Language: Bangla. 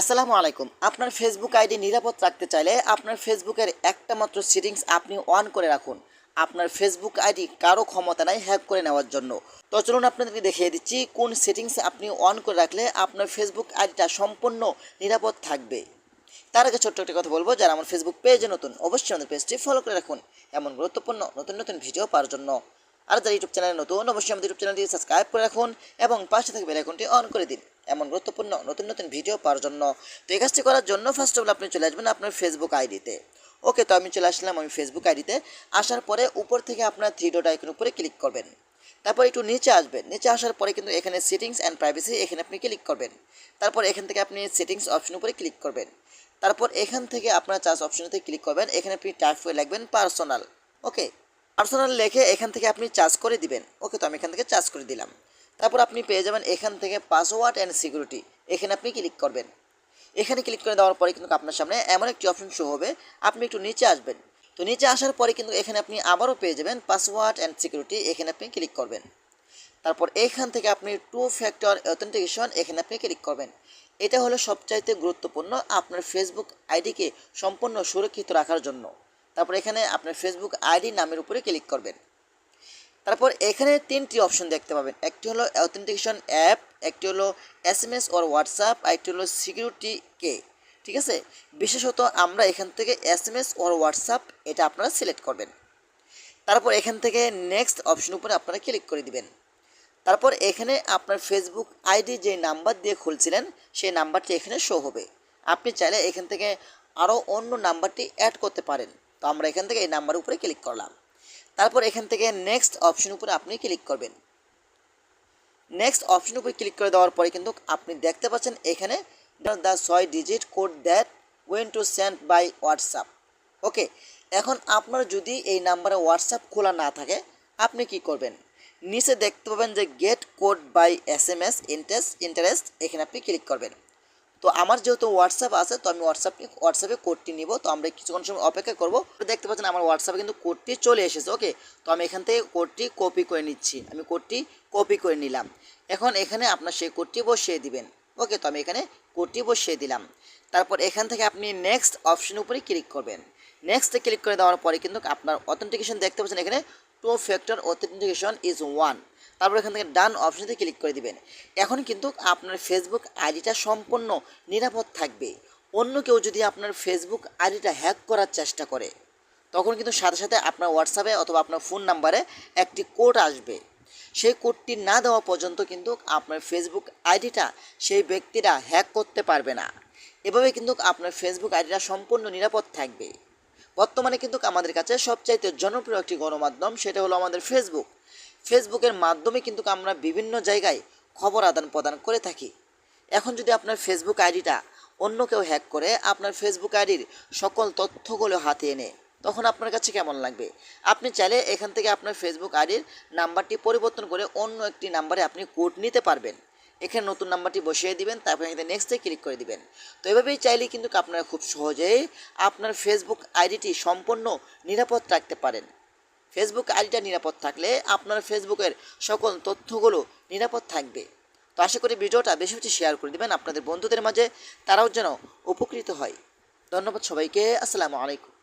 আসসালামু আলাইকুম। আপনার ফেসবুক আইডি নিরাপদ রাখতে চাইলে আপনার ফেসবুকের একটা মাত্র সেটিংস আপনি অন করে রাখুন। আপনার ফেসবুক আইডি কারও ক্ষমতা নাই হ্যাক করে নেওয়ার জন্য। তো চলুন আপনাদেরকে দেখিয়ে দিচ্ছি কোন সেটিংস আপনি অন করে রাখলে আপনার ফেসবুক আইডিটা সম্পূর্ণ নিরাপদ থাকবে। তার আগে ছোট্ট একটা কথা বলব, যারা আমার ফেসবুক পেজে নতুন, অবশ্যই আমাদের পেজটি ফলো করে রাখুন। এমন গুরুত্বপূর্ণ, নতুন নতুন ভিডিও পাওয়ার জন্য। আর যারা ইউটিউব চ্যানেলে নতুন, অবশ্যই আমাদের ইউটিউব চ্যানেলটি সাবস্ক্রাইব করে রাখুন এবং পাশে থেকে বেল আইকনটি অন করে দিন। এমন গুরুত্বপূর্ণ নতুন নতুন ভিডিও পাওয়ার জন্য। তো এই কাজটি করার জন্য ফার্স্ট অফ অল আপনি চলে আসবেন আপনার ফেসবুক আইডিতে ওকে তো আমি চলে আসলাম আমি ফেসবুক আইডিতে আসার পরে উপর থেকে আপনার থ্রি ডট আইকন উপরে ক্লিক করবেন। তারপর একটু নিচে আসবেন। নিচে আসার পরে কিন্তু এখানে সেটিংস অ্যান্ড প্রাইভেসি এখানে আপনি ক্লিক করবেন। তারপর এখান থেকে আপনি সেটিংস অপশন উপরে ক্লিক করবেন। তারপর এখান থেকে আপনার চার্জ অপশনতে ক্লিক করবেন। এখানে আপনি টাইপ করে লিখবেন পার্সোনাল ওকে পার্সোনাল লেখে এখান থেকে আপনি চার্জ করে দিবেন। ওকে তো আমি এখান থেকে চার্জ করে দিলাম। তারপর আপনি পেয়ে যাবেন এখান থেকে পাসওয়ার্ড অ্যান্ড সিকিউরিটি এখানে আপনি ক্লিক করবেন। এখানে ক্লিক করে দেওয়ার পরে কিন্তু আপনার সামনে এমন একটি অপশন শো হবে। আপনি একটু নিচে আসবেন। তো নিচে আসার পরে কিন্তু এখানে আপনি আবারও পেয়ে যাবেন পাসওয়ার্ড অ্যান্ড সিকিউরিটি এখানে আপনি ক্লিক করবেন। তারপর এখান থেকে আপনি টু ফ্যাক্টর অথেন্টিকেশন এখানে আপনি ক্লিক করবেন। এটা হলো সবচাইতে গুরুত্বপূর্ণ আপনার ফেসবুক আইডিকে সম্পূর্ণ সুরক্ষিত রাখার জন্য। তারপর এখানে আপনার ফেসবুক আইডি নামের উপরে ক্লিক করবেন। তারপর এখানে তিনটি অপশন দেখতে পাবেন। একটি হলো অথেন্টিকেশন অ্যাপ একটি হলো S M S or WhatsApp আর একটি হলো সিকিউরিটি কে ঠিক আছে? বিশেষত আমরা এখান থেকে S M S or WhatsApp এটা আপনারা সিলেক্ট করবেন। তারপর এখান থেকে নেক্সট অপশন উপরে আপনারা ক্লিক করে দিবেন। তারপর এখানে আপনার ফেসবুক আইডি যে নাম্বার দিয়ে খুলছিলেন, সেই নাম্বারটি এখানে শো হবে। আপনি চাইলে এখান থেকে আরও অন্য নাম্বারটি অ্যাড করতে পারেন। তো আমরা এখান থেকে এই নাম্বার উপরে ক্লিক করলাম। তারপর এখান থেকে নেক্সট অপশন উপরে আপনি ক্লিক করবেন। নেক্সট অপশন উপরে ক্লিক করে দেওয়ার পরে কিন্তু আপনি দেখতে পাচ্ছেন এখানে দ্য ছয় digit code that when to send by WhatsApp okay এখন আপনার যদি এই নাম্বারে হোয়াটসঅ্যাপ খোলা না থাকে, আপনি কি করবেন? নিচে দেখতে পাবেন যে get code by S M S interest interest এখানে আপনি ক্লিক করবেন। তো আমার যেহেতু হোয়াটসঅ্যাপ আছে, তো আমি হোয়াটসঅ্যাপ হোয়াটসঅ্যাপে কোডটি নিব। তো আমরা কিছুক্ষণ সময় অপেক্ষা করব। দেখতে পাচ্ছেন আমার হোয়াটসঅ্যাপে কিন্তু কোডটি চলে এসেছে ওকে তো আমি এখান থেকে কোডটি কপি করে নিচ্ছি। আমি কোডটি কপি করে নিলাম। এখন এখানে আপনার সেই কোডটি বসিয়ে দিবেন ওকে তো আমি এখানে কোডটি বসিয়ে দিলাম। তারপর এখান থেকে আপনি নেক্সট অপশন উপরে ক্লিক করবেন। নেক্সটে ক্লিক করে দেওয়ার পরে কিন্তু আপনার অথেন্টিকেশন দেখতে পাচ্ছেন এখানে two factor authentication is one তারপর এখান থেকে ডান অপশানে ক্লিক করে দিবেন। এখন কিন্তু আপনার ফেসবুক আইডিটা সম্পূর্ণ নিরাপদ থাকবে। অন্য কেউ যদি আপনার ফেসবুক আইডিটা হ্যাক করার চেষ্টা করে, তখন কিন্তু সাথে সাথে আপনার হোয়াটসঅ্যাপে অথবা আপনার ফোন নাম্বারে একটি কোড আসবে। সেই কোডটি না দেওয়া পর্যন্ত কিন্তু আপনার ফেসবুক আইডিটা সেই ব্যক্তিরা হ্যাক করতে পারবে না। এভাবে কিন্তু আপনার ফেসবুক আইডিটা সম্পূর্ণ নিরাপদ থাকবে। বর্তমানে কিন্তু আমাদের কাছে সবচাইতে জনপ্রিয় একটি গণমাধ্যম সেটা হলো আমাদের ফেসবুক ফেসবুকের মাধ্যমে কিন্তু আমরা বিভিন্ন জায়গায় খবর আদান প্রদান করে থাকি। এখন যদি আপনার ফেসবুক আইডিটা অন্য কেউ হ্যাক করে, আপনার ফেসবুক আইডির সকল তথ্যগুলো হাতে এনে তখন আপনার কাছে কেমন লাগবে? আপনি চাইলে এখান থেকে আপনার ফেসবুক আইডির নাম্বারটি পরিবর্তন করে অন্য একটি নাম্বারে আপনি কোড নিতে পারবেন। এখানে নতুন নাম্বারটি বসিয়ে দিবেন, তারপর এখানে নেক্সটে ক্লিক করে দিবেন। তো এভাবেই চাইলে কিন্তু আপনারা খুব সহজেই আপনার ফেসবুক আইডিটি সম্পূর্ণ নিরাপদ রাখতে পারেন। ফেসবুক আইডিটা নিরাপদ থাকলে আপনার ফেসবুকের সকল তথ্যগুলো নিরাপদ থাকবে। তো আশা করি ভিডিওটা বেশি বেশি শেয়ার করে দেবেন আপনাদের বন্ধুদের মাঝে, তারাও যেন উপকৃত হয়। ধন্যবাদ সবাইকে, আসসালামু আলাইকুম।